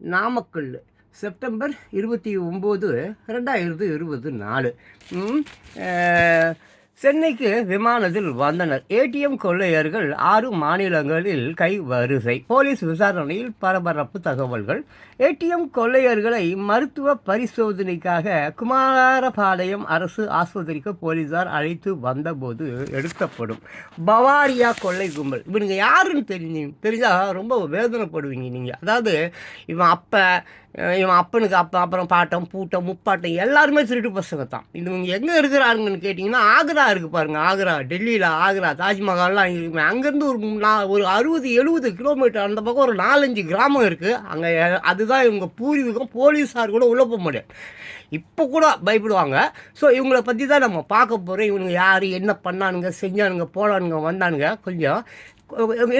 Namakkal September இருபத்தி ஒம்பது ரெண்டாயிரத்து இருபது நாலு. சென்னைக்கு விமானத்தில் வந்தனர். ஏடிஎம் கொள்ளையர்கள் ஆறு மாநிலங்களில் கை வரிசை. போலீஸ் விசாரணையில் பரபரப்பு தகவல்கள். ஏடிஎம் கொள்ளையர்களை மருத்துவ பரிசோதனைக்காக குமாரபாளையம் அரசு ஆஸ்பத்திரிக்கு போலீசார் அழைத்து வந்தபோது எடுக்கப்படும். பவாரியா கொள்ளை கும்பல். இவனுங்க யாருன்னு தெரிஞ்சு தெரிஞ்சால் ரொம்ப வேதனைப்படுவீங்க நீங்கள் அதாவது இவன் அப்போ இவன் அப்பனுக்கு அப்பா அப்புறம் பாட்டம் பூட்டம் முப்பாட்டம் எல்லாருமே திருட்டு பசங்க தான். இவங்க எங்கே இருக்கிறாருங்கன்னு கேட்டிங்கன்னா ஆக்ரா இருக்குது பாருங்க ஆக்ரா டெல்லியில் ஆக்ரா தாஜ்மஹால்லாம் இருக்குமே அங்கேருந்து ஒரு நா- ஒரு அறுபது எழுபது கிலோமீட்டர் அந்த பக்கம் ஒரு நாலஞ்சு கிராமம் இருக்குது அங்கே அதுதான் இவங்க பூர்வீகம். போலீஸார் கூட உள்ளே போக முடியாது. இப்போ கூட பயப்படுவாங்க. ஸோ இவங்கள பற்றி தான் நம்ம பார்க்க போகிறோம் இவனுங்க யார் என்ன பண்ணானுங்க செஞ்சானுங்க போனானுங்க வந்தானுங்க கொஞ்சம்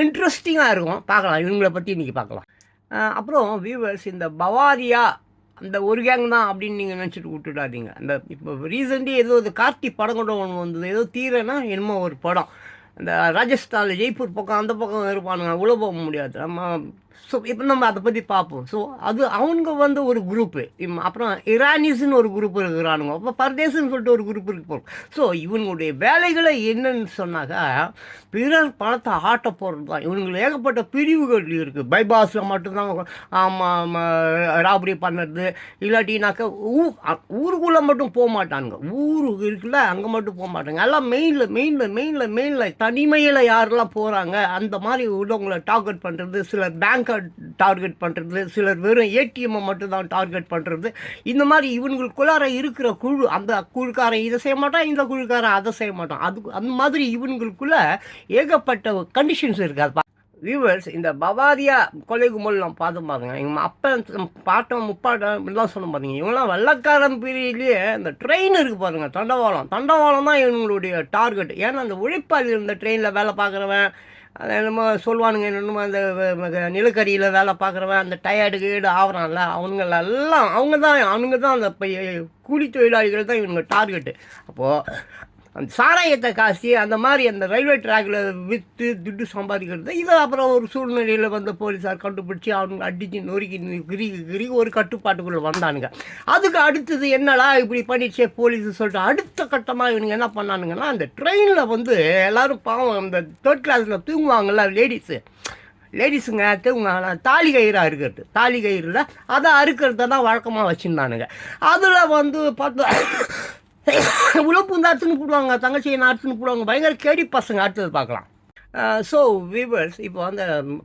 இன்ட்ரெஸ்டிங்காக இருக்கும். பார்க்கலாம். இவங்களை பற்றி இன்றைக்கி பார்க்கலாம். அப்புறம் வியூவர்ஸ் இந்த பவாரியா அந்த ஒரு கேங் தான் அப்படின்னு நீங்கள் நினச்சிட்டு விட்டுடாதீங்க. அந்த இப்போ ரீசெண்ட்லி ஏதோ இது கார்த்தி படம் கூட ஒன்று வந்தது. ஏதோ தீரனா என்னமோ ஒரு படம். இந்த ராஜஸ்தானில் ஜெய்ப்பூர் பக்கம் அந்த பக்கம் இருப்பானுங்க. உள்ள போக முடியாது. நம்ம ஸோ இப்போ நம்ம அதை பற்றி பார்ப்போம். ஸோ அது அவங்க வந்து ஒரு குரூப்பு அப்புறம் இரானிஸ்னு ஒரு குரூப் இருக்கிறானுங்க. அப்போ பர்தேசன்னு சொல்லிட்டு ஒரு குரூப் இருக்கு போகிறோம் ஸோ இவங்களுடைய வேலைகளை என்னன்னு சொன்னாக்கா பிறர் பணத்தை ஆட்ட போகிறது தான் இவங்களுக்கு ஏகப்பட்ட பிரிவுகள் இருக்குது பைபாஸில் மட்டும்தான் ஆமாம் ராபரி பண்ணுறது இல்லாட்டினாக்கா ஊ அ- ஊருக்குள்ளே மட்டும் போக மாட்டானுங்க. ஊரு இருக்குல்ல அங்கே மட்டும் போக மாட்டாங்க. எல்லாம் மெயினில் மெயினில் மெயினில் மெயினில் தனிமையில் யாரெல்லாம் போகிறாங்க அந்த மாதிரி உள்ளவங்களை டார்கெட் பண்ணுறது சில பேங்க் பேங்க்கை டார்கெட் பண்ணுறது சிலர் வெறும் ஏடிஎம்மை மட்டும்தான் டார்கெட் பண்ணுறது இந்த மாதிரி இவங்களுக்குள்ளார இருக்கிற குழு அந்த குழுக்காரன் இதை செய்ய மாட்டான் இந்த குழுக்காரன் அதை செய்ய மாட்டான். அது அந்த மாதிரி இவங்களுக்குள்ளே ஏகப்பட்ட கண்டிஷன்ஸ் இருக்காது. வியூவர்ஸ் இந்த பவாரியா கொலை கும்பல் பார்த்து பாருங்க. இவங்க அப்பன் பாட்டம் முப்பாட்டம் இப்படிலாம் சொன்ன பாருங்க. இவங்களாம் வெள்ளக்காரன் பீரியட்லேயே இந்த ட்ரெயின் இருக்குது பாருங்க. தண்டவாளம். தண்டவாளம் தான் இவங்களுடைய டார்கெட் ஏன்னா அந்த உழைப்பாளி இந்த ட்ரெயினில் வேலை பார்க்குறவன் அது என்னமோ சொல்லுவானுங்க என்னமோ அந்த நிலக்கரியில் வேலை பார்க்குறவன் அந்த டயர்டு கீடு ஆகுறான்ல அவங்களெல்லாம் அவங்க தான் அவங்க தான் அந்த கூலி தொழிலாளிகள் தான் இவனுங்க டார்கெட்டு அப்போது அந்த சாராயத்தை காசி அந்த மாதிரி அந்த ரயில்வே ட்ராக்ல விற்று துட்டு சம்பாதிக்கிறது இதை அப்புறம் ஒரு சூழ்நிலையில் வந்த போலீஸார் கண்டுபிடிச்சி அவங்க அடித்து நொறுக்கி கிரி கிரி ஒரு கட்டுப்பாட்டுக்குள்ளே வந்தானுங்க. அதுக்கு அடுத்தது என்னடா இப்படி பண்ணிடுச்சே போலீஸ் சொல்லிட்டு அடுத்த கட்டமாக இவனுங்க என்ன பண்ணானுங்கன்னா அந்த ட்ரெயினில் வந்து எல்லாரும் பாவம் அந்த தேர்ட் கிளாஸில் தூங்குவாங்கல்ல லேடிஸு லேடிஸுங்க தூங்க தாலி கயிறாக இருக்கிறது. தாலி கயிறில் அதை அறுக்கிறத தான் வழக்கமாக வச்சுருந்தானுங்க. அதில் வந்து பார்த்தா இவ்வளோ பூந்து அறுத்துன்னு போடுவாங்க தங்கச்சியை நான் அறுத்துன்னு போடுவாங்க பயங்கர கேடி பசங்க அடுத்தது பார்க்கலாம். ஸோ வீவர்ஸ் இப்போ வந்து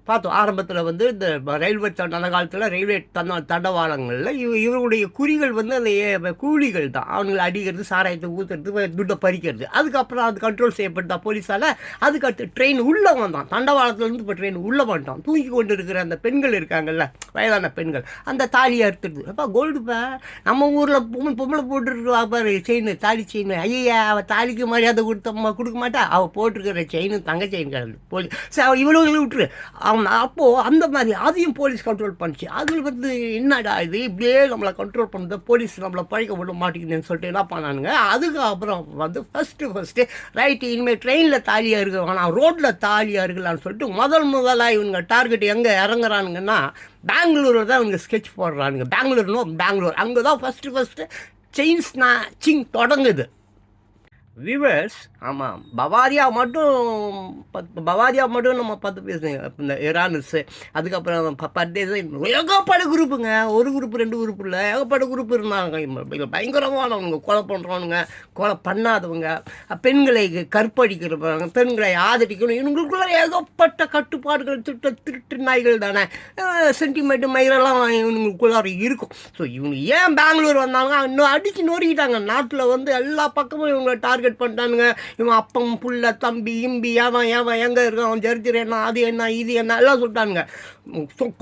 பார்த்தோம் ஆரம்பத்தில் வந்து இந்த ரயில்வே தண்ட அந்த காலத்தில் ரயில்வே தண்ட தண்டவாளங்களில் இவ இவருடைய குறிகள் வந்து அந்த கூலிகள் தான். அவங்களை அடிக்கிறது சாராயத்தை ஊற்றுறது துட்டை பறிக்கிறது. அதுக்கப்புறம் அது கண்ட்ரோல் செய்யப்பட்டா போலீஸால் அதுக்கடுத்து ட்ரெயின் உள்ளே வந்தான். தண்டவாளத்துலேருந்து இப்போ ட்ரெயின் உள்ளே வந்துட்டான். தூங்கி கொண்டு இருக்கிற அந்த பெண்கள் இருக்காங்கல்ல வயதான பெண்கள் அந்த தாலியை அறுத்துடுது. அப்பா கோல்டுப்பா நம்ம ஊரில் பொம்மை பொம்பளை போட்டுருக்கா பாரு செயின் தாலி செயின் ஐயா அவள் தாலிக்கு மரியாதை கொடுத்தம்மா கொடுக்க மாட்டா. அவள் போட்டிருக்கிற செயின் தங்க செயின் கிடந்து போலீஸ் சார் அவள் இவ்வளோ விட்டுரு. அவன் அப்போது அந்த மாதிரி அதையும் போலீஸ் கண்ட்ரோல் பண்ணிச்சு. அதில் வந்து என்னடா இது? இப்படியே நம்மளை கண்ட்ரோல் பண்ணுறது போலீஸ் நம்மளை பழிக்க விட மாட்டேங்குதுன்னு சொல்லிட்டு என்ன பண்ணானுங்க? அதுக்கப்புறம் வந்து ஃபஸ்ட்டு ஃபஸ்ட்டு ரைட்டு இனிமேல் ட்ரெயினில் தாலியாக இருக்க வேணாம் ரோட்டில் தாலியாக இருக்கலாம்னு சொல்லிட்டு முதல் முதலாக இவங்க டார்கெட் எங்கே இறங்குறானுங்கன்னா பெங்களூரில் தான் இவங்க ஸ்கெட்ச் போடுறானுங்க. பெங்களூர்னோ பெங்களூர். அங்கே தான் ஃபஸ்ட்டு ஃபஸ்ட்டு செயின் ஸ்நாச்சிங் தொடங்குது. விவர்ஸ் ஆமாம் பவாரியா மட்டும் பத் பவாரியா மட்டும் நம்ம பத்து பேசுங்க இந்த இரானுஸு அதுக்கப்புறம் ப- பர்தேஸ் ஏகப்பட்ட குரூப்புங்க ஒரு குரூப் ரெண்டு குரூப் இல்லை. ஏகப்பட்ட குரூப் இருந்தாங்க. பயங்கரமானவங்க. கொலை பண்ணுறவனுங்க கொலை பண்ணாதவங்க. பெண்களை கற்பழிக்கிறவங்க. பெண்களை ஆதரிக்கணும். இவங்களுக்குள்ள ஏகப்பட்ட கட்டுப்பாடுகள் திட்ட திருட்டு நாய்கள் தானே சென்டிமெண்ட் மயிரெல்லாம் இவனுங்களுக்குள்ளார இருக்கும். ஸோ இவங்க ஏன் பெங்களூர் வந்தாங்க? இன்னும் அடித்து நோறிக்கிட்டாங்க. நாட்டில் வந்து எல்லா பக்கமும் இவங்களை டார்கெட் பண்ணிட்டானுங்க இவன் அப்பம் புள்ள தம்பி இம்பி ஏவன் ஏவன் எங்கே இருக்கான் அவன் சரித்திரம் என்ன அது என்ன இது என்ன எல்லாம் சொல்லிட்டானுங்க.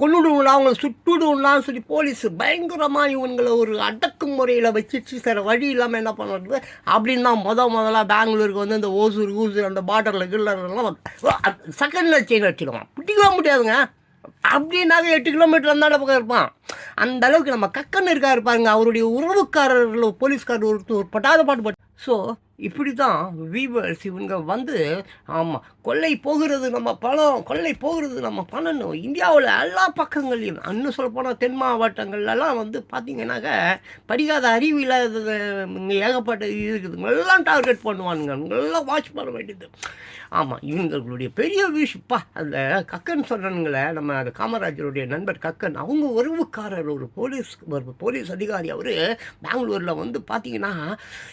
கொண்டுடுங்களா அவங்கள சுட்டுடுங்களான்னு சொல்லி போலீஸ் பயங்கரமாக இவங்களை ஒரு அடக்குமுறையில் வச்சிருச்சு. சார் வழி இல்லாமல் என்ன பண்ணுறது அப்படின்னு தான் முத முதல்ல பெங்களூருக்கு வந்து இந்த ஓசூர் ஊசூர் அந்த பார்டரில் கில்லர்லாம் செகண்டில் செயின் வச்சுடுவான் பிடிக்கவே முடியாதுங்க. அப்படின்னாக்க எட்டு கிலோமீட்டர் அந்த பக்கம் இருப்பான். அந்த அளவுக்கு நம்ம கக்கன் இருக்காரு பாருங்க. அவருடைய உறவுக்காரர்கள் போலீஸ்காரர் ஒருத்தர் ஒரு பட்டாத பாட்டு பாட்டு ஸோ இப்படி தான் வீவர்ஸ் இவங்க வந்து ஆமாம் கொள்ளை போகிறது நம்ம பணம் கொள்ளை போகிறது நம்ம பண்ணணும் இந்தியாவில் எல்லா பக்கங்களையும் இன்னும் சொல்லப்போனால் தென் மாவட்டங்கள்லாம் வந்து பார்த்தீங்கன்னாக்க படிக்காத அறிவு இல்லாத இங்கே ஏகப்பட்ட இது இருக்குதுங்க எல்லாம் டார்கெட் பண்ணுவானுங்க. எல்லாம் வாட்ச் பண்ண வேண்டியது. ஆமாம் இவங்களுடைய பெரிய விஷயப்பா அந்த கக்கன் சொல்கிறனுங்களை நம்ம அந்த காமராஜருடைய நண்பர் கக்கன் அவங்க உறவுக்காரர் ஒரு போலீஸ் ஒரு போலீஸ் அதிகாரி அவர் பெங்களூரில் வந்து பார்த்தீங்கன்னா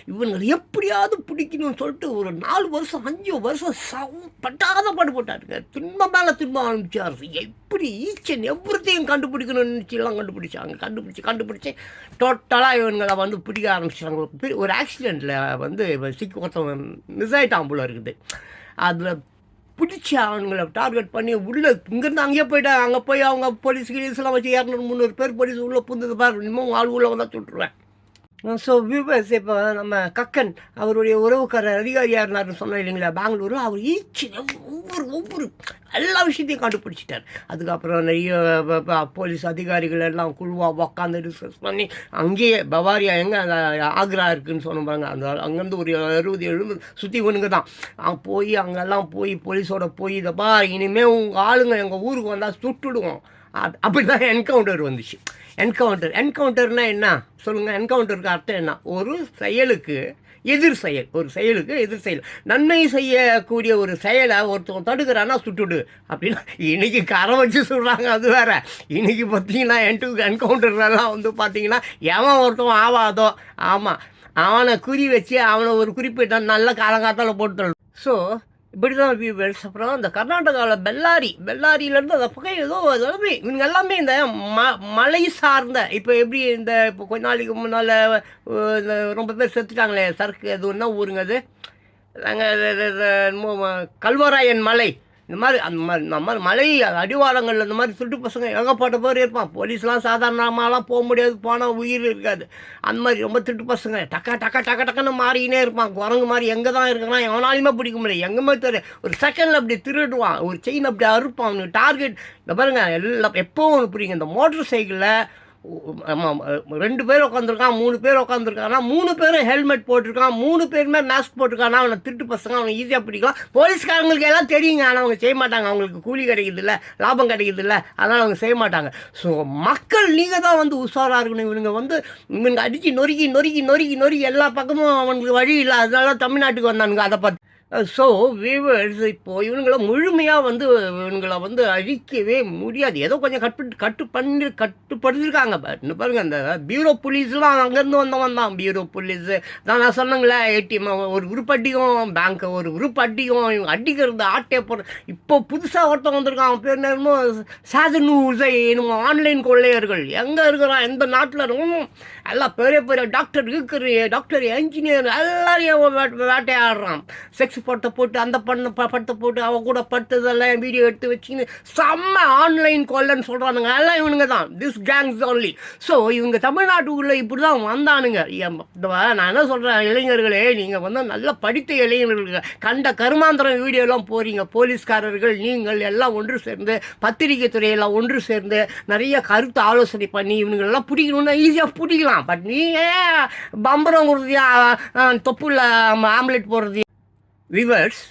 இவங்களை எப்படியாவது பிடிக்கணும்னு சொல்லிட்டு ஒரு நாலு வருஷம் அஞ்சு வருஷம் சவ பட்டாத பாடு போட்டாருங்க. துன்பம் மேலே துன்பம் ஆரம்பிச்சார். எப்படி ஈச் அண்ட் எவ்ரித்தையும் கண்டுபிடிக்கணும்னு நினச்சிலாம் கண்டுபிடிச்சாங்க. கண்டுபிடிச்சி கண்டுபிடிச்சி டோட்டலாக இவங்களை வந்து பிடிக்க ஆரம்பிச்சாங்க ஒரு ஆக்சிடெண்ட்டில் வந்து சிக்கி ஒருத்தவன் மிஸ் ஆகிட்டான் போல இருக்குது. அதில் பிடிச்சி அவங்கள டார்கெட் பண்ணி உள்ளே இங்கேருந்து அங்கேயே போயிட்டாங்க. அங்கே போய் அவங்க போலீஸ் கீலீஸ்லாம் வச்சு இரநூறு முந்நூறு பேர் போலீஸ் உள்ளே புந்தது பாரு. இன்னமும் ஆள் உள்ளே வந்தால் சுட்டுருவேன். ஸோ வியூவர்ஸ் இப்போ நம்ம கக்கன் அவருடைய உறவுக்காரர் அதிகாரியாக இருந்தார்னு சொன்னோம் இல்லைங்களா பெங்களூரு அவர் ஈச்சு ஒவ்வொரு ஒவ்வொரு எல்லா விஷயத்தையும் கண்டுபிடிச்சிட்டார். அதுக்கப்புறம் நிறைய போலீஸ் அதிகாரிகள் எல்லாம் குழுவாக உக்காந்து டிஸ்கஸ் பண்ணி அங்கேயே பவாரியா எங்கே அந்த ஆக்ரா இருக்குன்னு சொன்ன பாருங்க அந்த அங்கேருந்து ஒரு அறுபது எழுபது சுற்றி ஒன்றுங்க தான். போய் அங்கெல்லாம் போய் போலீஸோட போய் இதை பா இனிமேல் உங்கள் ஆளுங்க எங்கள் ஊருக்கு வந்தால் சுட்டுடுவோம். அது அப்படி தான் என்கவுண்டர் வந்துச்சு. என்கவுண்டர் என்கவுண்டர்னா என்ன? சொல்லுங்கள் என்கவுண்டருக்கு அர்த்தம் என்ன? ஒரு செயலுக்கு எதிர் செயல். ஒரு செயலுக்கு எதிர் செயல். நன்மை செய்யக்கூடிய ஒரு செயலை ஒருத்தவன் தடுக்கிறான்னா சுட்டுடு. அப்படின்னா இன்னைக்கு கரை வச்சு சொல்கிறாங்க அது வேற. இன்னைக்கு பார்த்தீங்கன்னா என்டு என்கவுண்டர்லாம் வந்து பார்த்தீங்கன்னா எவன் ஒருத்தவன் ஆவாதோ? ஆமாம் அவனை குறி வச்சு அவனை ஒரு குறிப்பிட்ட நல்ல காலங்காத்தால் போட்டு ஸோ இப்படி தான் அப்புறம் இந்த கர்நாடகாவில் பெல்லாரி பெல்லாரியிலேருந்து அந்த பக்கம் ஏதோ எல்லாமே இவங்க எல்லாமே இந்த ம மலை சார்ந்த இப்போ எப்படி இந்த இப்போ கொஞ்ச நாளைக்கு முன்னால் இந்த ரொம்ப பேர் செத்துட்டாங்களே சரக்கு அது என்ன ஊருங்க அது? நாங்கள் கல்வராயன் மலை. இந்த மாதிரி அந்த மாதிரி இந்த மாதிரி மலை அடிவாரங்களில் இந்த மாதிரி சுட்டு பசங்க ஏகப்பட்ட பேர் இருப்பான். போலீஸ்லாம் சாதாரணமாலாம் போக முடியாது போனால் உயிர் இருக்காது. அந்த மாதிரி ரொம்ப திட்டு பசங்க. டக்கா டக்கா டக்க டக்குன்னு மாறினே இருப்பான். குரங்கு மாதிரி எங்கே தான் இருக்கிறான் எவனாலையுமே பிடிக்க முடியாது எங்கேயுமே தெரியல ஒரு செகண்டில் அப்படி திருடுவான். ஒரு செயின் அப்படி அறுப்பான். அவனுக்கு டார்கெட் இந்த பாருங்கள் எல்லாம் எப்போவும் ஒன்று புரியுங்க. இந்த மோட்டர் சைக்கிளில் ரெண்டு பேர் உட்காந்துருக்கான் மூணு பேர் உட்காந்துருக்கானா மூணு பேரும் ஹெல்மெட் போட்டிருக்கான் மூணு பேருமே மாஸ்க் போட்டிருக்கானா அவனை திருட்டு பசங்க அவனை ஈஸியாக பிடிக்கலாம். போலீஸ்காரங்களுக்கு எல்லாம் தெரியுங்க ஆனால் அவங்க செய்ய மாட்டாங்க. அவங்களுக்கு கூலி கிடைக்குது இல்லை லாபம் கிடைக்குது இல்லை அதனால் அவங்க செய்ய மாட்டாங்க. ஸோ மக்கள் நீங்கள் தான் வந்து உஷாராக இருக்கணும். இவனுங்க வந்து இவனுங்க அடித்து நொறுக்கி நொறுக்கி நொறுக்கி நொறுக்கி எல்லா பக்கமும் அவனுக்கு வழி இல்லை. அதனால தமிழ்நாட்டுக்கு வந்தானுங்க அதை பார்த்து. ஸோ வீவர்ஸ் இப்போது இவனுங்களை முழுமையாக வந்து இவனுங்களை வந்து அழிக்கவே முடியாது. ஏதோ கொஞ்சம் கட்டு கட்டு பண்ணி கட்டுப்படுத்திருக்காங்க. பட் இன்னும் பாருங்க அந்த பியூரோ போலீஸ்லாம் அங்கேருந்து வந்தவன் தான். பியூரோ போலீஸு தான் நான் சொன்னங்களே ஏடிஎம் ஒரு குரூப் அடிக்கும் பேங்க்கை ஒரு குரூப் அடிக்கும் இவங்க அடிக்கிறது ஆட்டே போடுற இப்போ புதுசாக ஒருத்தன் வந்திருக்கான் அவன் பேர் என்னமோ சாதனு உசை என்னமோ ஆன்லைன் கொள்ளையர்கள். எங்கே இருக்கிறான்? எந்த நாட்டில் இருக்கும் எல்லாம் பெரிய பெரிய டாக்டர் இருக்கிற டாக்டர் என்ஜினியர் எல்லாரையும் வேட்டையாடுறான். செக்ஸ் படத்தை போட்டு அந்த பண்ண ப- படத்தை போட்டு அவன் கூட படுத்ததெல்லாம் வீடியோ எடுத்து வச்சுன்னு செம்ம ஆன்லைன் கொல்லன்னு சொல்கிறானுங்க எல்லாம் இவனுங்க தான். திஸ் கேங்ஸ் ஒன்லி ஸோ இவங்க தமிழ்நாட்டுக்குள்ளே இப்படி தான் வந்தானுங்க நான் என்ன சொல்கிறேன் இளைஞர்களே நீங்கள் வந்து நல்லா படித்த இளைஞர்கள் கண்ட கருமாந்திரம் வீடியோலாம் போகிறீங்க போலீஸ்காரர்கள் நீங்கள் எல்லாம் ஒன்று சேர்ந்து பத்திரிகை துறையெல்லாம் ஒன்று சேர்ந்து நிறைய கருத்து ஆலோசனை பண்ணி இவனுங்களெல்லாம் பிடிக்கணும்னா ஈஸியாக பிடிக்கலாம். பட் நீங்கள் பம்பரம் கொடுத்தியா தொப்புல ஆம்லெட் போடுறது விவர்ஸ்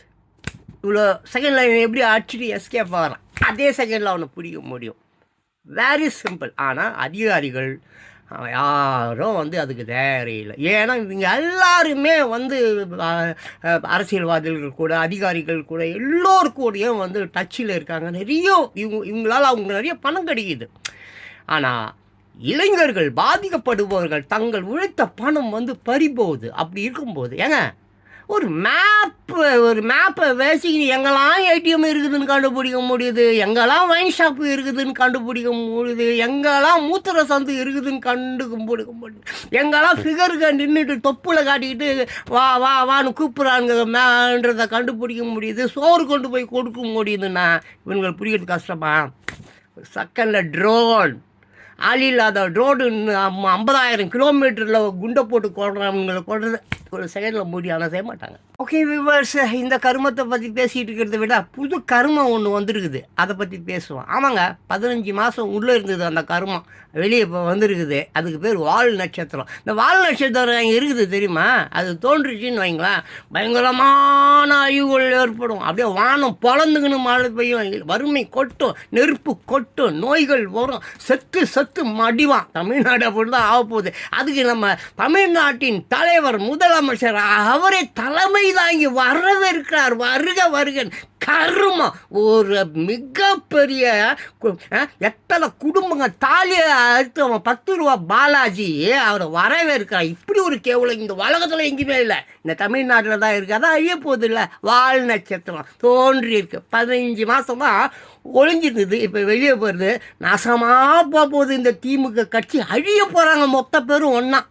இவ்வளோ செகண்ட் லைன் எப்படி அடிச்சுட்டு எஸ்கேப் ஆகிறான் அதே செகண்டில் அவனை பிடிக்க முடியும். வெரி சிம்பிள் ஆனால் அதிகாரிகள் யாரும் வந்து அதுக்கு தேவையில்லை ஏன்னா இவங்க எல்லாருமே வந்து அரசியல்வாதிகள் கூட அதிகாரிகள் கூட எல்லோர் கூடயும் வந்து டச்சில் இருக்காங்க. நிறைய இவங்க இவங்களால் அவங்க நிறைய பணம் கிடைக்குது. ஆனால் இளைஞர்கள் பாதிக்கப்படுபவர்கள் தங்கள் உழைத்த பணம் வந்து பறிபோகுது. அப்படி இருக்கும்போது ஏங்க ஒரு மேப்பு ஒரு மேப்பை வச்சு எங்கெல்லாம் ஏடிஎம் இருக்குதுன்னு கண்டுபிடிக்க முடியுது? எங்கெல்லாம் வைன் ஷாப்பு இருக்குதுன்னு கண்டுபிடிக்க முடியுது? எங்கெல்லாம் மூத்திர சந்து இருக்குதுன்னு கண்டுபிடிக்க முடியுது? எங்கெல்லாம் ஃபிகருக்கு நின்றுட்டு தொப்புல காட்டிக்கிட்டு வா வா வான்னு கூப்பிட்றானுங்க மேன்றதை கண்டுபிடிக்க முடியுது? சோறு கொண்டு போய் கொடுக்க முடியுதுன்னா இவங்களுக்கு புரியுறது கஷ்டமா? செகண்டில் ட்ரோன் ஆள் இல்லாத ரோடு ஐம்பதாயிரம் கிலோமீட்டரில் குண்டை போட்டு கொள்றவங்களை கொள்றது. ஒரு செகண்டில் மூடி ஆனால் செய்ய மாட்டாங்க. ஓகே விவர்ஸ் இந்த கருமத்தை பற்றி பேசிகிட்டு இருக்கிறத விட புது கருமம் ஒன்று வந்திருக்குது. அதை பற்றி பேசுவோம். ஆமாங்க பதினஞ்சு மாதம் உள்ளே இருந்தது அந்த கருமம். வெளியே இப்போ வந்திருக்குது. அதுக்கு பேர் வால் நட்சத்திரம். இந்த வால் நட்சத்திரம் இங்கே இருக்குது தெரியுமா? அது தோன்றுச்சுன்னு வைங்களேன். பயங்கரமான அழிவுகள் ஏற்படும். அப்படியே வானம் பொழந்துக்கணும் மழை பெய்யும். வறுமை கொட்டும் நெருப்பு கொட்டும் நோய்கள் வரும். செத்து செத்து மடிவான். தமிழ்நாடு அப்படி தான் ஆக போகுது அதுக்கு நம்ம தமிழ்நாட்டின் தலைவர் முதலமைச்சர் அவரே தலைமை தாங்கி வரவேற்கிறார் வருக வருகன் கருமம் ஒரு மிகப்பெரிய எத்தனை குடும்பங்க தாலியை அறுத்து அவன் பத்து ரூபா பாலாஜி அவரை வரவேற்கிறார் இப்படி ஒரு கேவலம். இந்த உலகத்தில் எங்கேயுமே இல்லை. இந்த தமிழ்நாட்டில் தான் இருக்குது அதான் அழிய போகுது இல்லை. வால் நட்சத்திரம் தோன்றி இருக்கு. பதினஞ்சு மாதம் தான் இப்போ வெளியே போகிறது நாசமாக போக போகுது. இந்த திமுக கட்சி அழிய போகிறாங்க மொத்த பேரும் ஒன்றா